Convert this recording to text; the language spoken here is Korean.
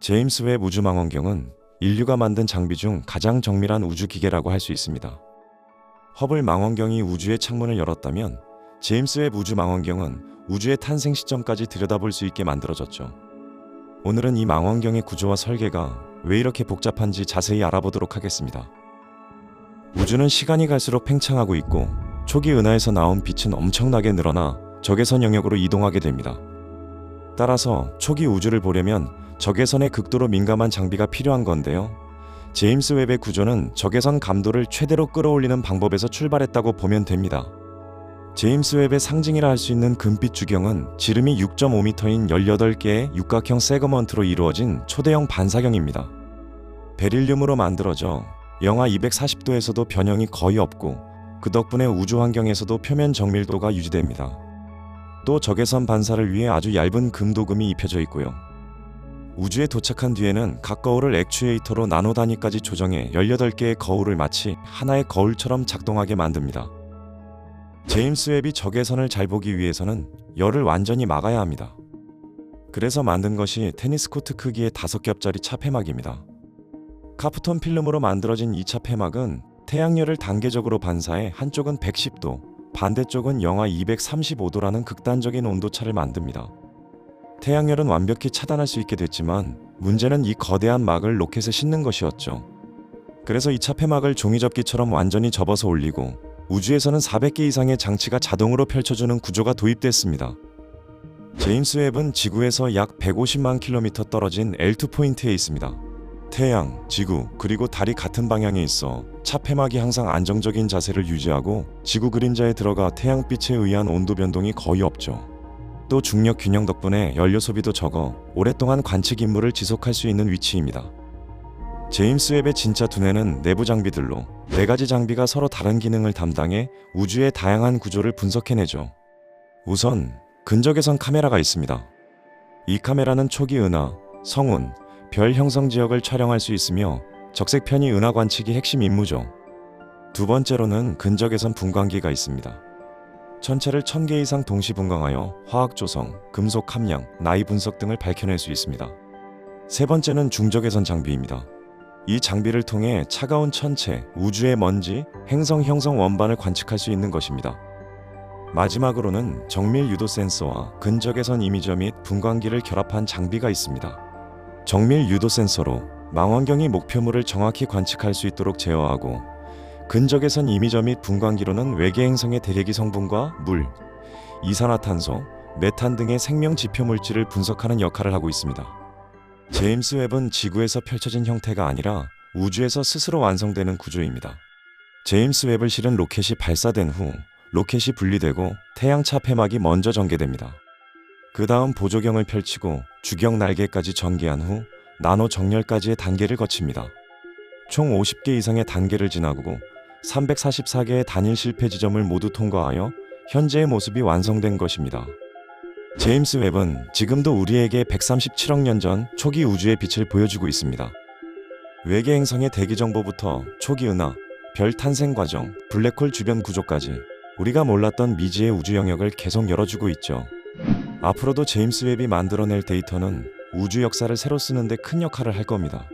제임스 웹 우주망원경은 인류가 만든 장비 중 가장 정밀한 우주 기계라고 할 수 있습니다. 허블 망원경이 우주의 창문을 열었다면 제임스 웹 우주 망원경은 우주의 탄생 시점까지 들여다볼 수 있게 만들어졌죠. 오늘은 이 망원경의 구조와 설계가 왜 이렇게 복잡한지 자세히 알아보도록 하겠습니다. 우주는 시간이 갈수록 팽창하고 있고 초기 은하에서 나온 빛은 엄청나게 늘어나 적외선 영역으로 이동하게 됩니다. 따라서 초기 우주를 보려면 적외선에 극도로 민감한 장비가 필요한 건데요. 제임스 웹의 구조는 적외선 감도를 최대로 끌어올리는 방법에서 출발했다고 보면 됩니다. 제임스 웹의 상징이라 할 수 있는 금빛 주경은 지름이 6.5m인 18개의 육각형 세거먼트로 이루어진 초대형 반사경입니다. 베릴륨으로 만들어져 영하 240도에서도 변형이 거의 없고 그 덕분에 우주 환경에서도 표면 정밀도가 유지됩니다. 또 적외선 반사를 위해 아주 얇은 금도금이 입혀져 있고요. 우주에 도착한 뒤에는 각 거울을 액추에이터로 나노 단위까지 조정해 18개의 거울을 마치 하나의 거울처럼 작동하게 만듭니다. 제임스 웹이 적외선을 잘 보기 위해서는 열을 완전히 막아야 합니다. 그래서 만든 것이 테니스 코트 크기의 5겹짜리 차폐막입니다. 카프톤 필름으로 만들어진 이 차폐막은 태양열을 단계적으로 반사해 한쪽은 110도, 반대쪽은 영하 235도라는 극단적인 온도차를 만듭니다. 태양열은 완벽히 차단할 수 있게 됐지만 문제는 이 거대한 막을 로켓에 싣는 것이었죠. 그래서 이 차폐막을 종이접기처럼 완전히 접어서 올리고 우주에서는 400개 이상의 장치가 자동으로 펼쳐주는 구조가 도입됐습니다. 제임스 웹은 지구에서 약 150만 킬로미터 떨어진 L2 포인트에 있습니다. 태양, 지구, 그리고 달이 같은 방향에 있어 차폐막이 항상 안정적인 자세를 유지하고 지구 그림자에 들어가 태양빛에 의한 온도 변동이 거의 없죠. 또 중력 균형 덕분에 연료 소비도 적어 오랫동안 관측 임무를 지속할 수 있는 위치입니다. 제임스 웹의 진짜 두뇌는 내부 장비들로 네 가지 장비가 서로 다른 기능을 담당해 우주의 다양한 구조를 분석해내죠. 우선 근적외선 카메라가 있습니다. 이 카메라는 초기 은하, 성운, 별 형성 지역을 촬영할 수 있으며 적색 편이 은하 관측이 핵심 임무죠. 두 번째로는 근적외선 분광기가 있습니다. 천체를 1000개 이상 동시 분광하여 화학 조성, 금속 함량, 나이 분석 등을 밝혀낼 수 있습니다. 세 번째는 중적외선 장비입니다. 이 장비를 통해 차가운 천체, 우주의 먼지, 행성 형성 원반을 관측할 수 있는 것입니다. 마지막으로는 정밀 유도 센서와 근적외선 이미저 및 분광기를 결합한 장비가 있습니다. 정밀 유도 센서로 망원경이 목표물을 정확히 관측할 수 있도록 제어하고 근적외선 이미저 및 분광기로는 외계 행성의 대대기 성분과 물, 이산화탄소, 메탄 등의 생명 지표 물질을 분석하는 역할을 하고 있습니다. 제임스 웹은 지구에서 펼쳐진 형태가 아니라 우주에서 스스로 완성되는 구조입니다. 제임스 웹을 실은 로켓이 발사된 후 로켓이 분리되고 태양차 폐막이 먼저 전개됩니다. 그 다음 보조경을 펼치고 주경 날개까지 전개한 후 나노 정렬까지의 단계를 거칩니다. 총 50개 이상의 단계를 지나고 344개의 단일 실패 지점을 모두 통과하여 현재의 모습이 완성된 것입니다. 제임스 웹은 지금도 우리에게 137억 년 전 초기 우주의 빛을 보여주고 있습니다. 외계 행성의 대기 정보부터 초기 은하, 별 탄생 과정, 블랙홀 주변 구조까지 우리가 몰랐던 미지의 우주 영역을 계속 열어주고 있죠. 앞으로도 제임스 웹이 만들어낼 데이터는 우주 역사를 새로 쓰는데 큰 역할을 할 겁니다.